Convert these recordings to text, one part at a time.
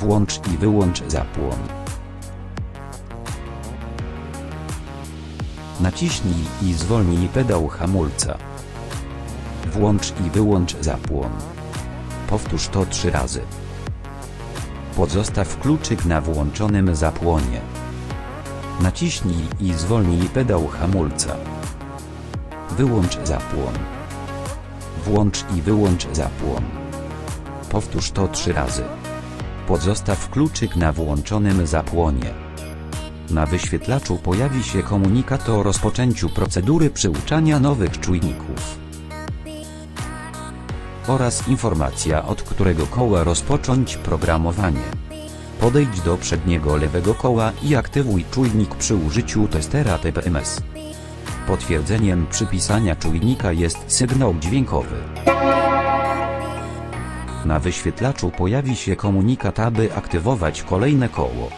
Włącz i wyłącz zapłon. Naciśnij i zwolnij pedał hamulca. Włącz i wyłącz zapłon. Powtórz to trzy razy. Pozostaw kluczyk na włączonym zapłonie. Naciśnij i zwolnij pedał hamulca. Wyłącz zapłon. Włącz i wyłącz zapłon. Powtórz to trzy razy. Pozostaw kluczyk na włączonym zapłonie. Na wyświetlaczu pojawi się komunikat o rozpoczęciu procedury przyuczania nowych czujników oraz informacja od którego koła rozpocząć programowanie. Podejdź do przedniego lewego koła i aktywuj czujnik przy użyciu testera TPMS. Potwierdzeniem przypisania czujnika jest sygnał dźwiękowy. Na wyświetlaczu pojawi się komunikat aby aktywować kolejne koło.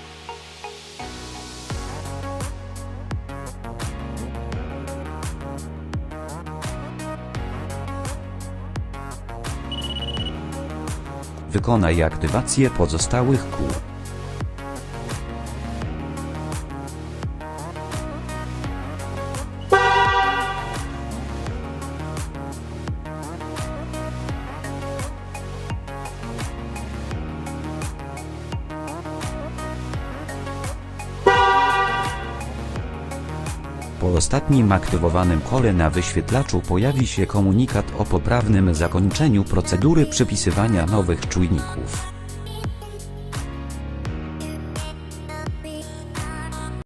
Wykonaj aktywację pozostałych kół. Po ostatnim aktywowanym kole na wyświetlaczu pojawi się komunikat o poprawnym zakończeniu procedury przypisywania nowych czujników.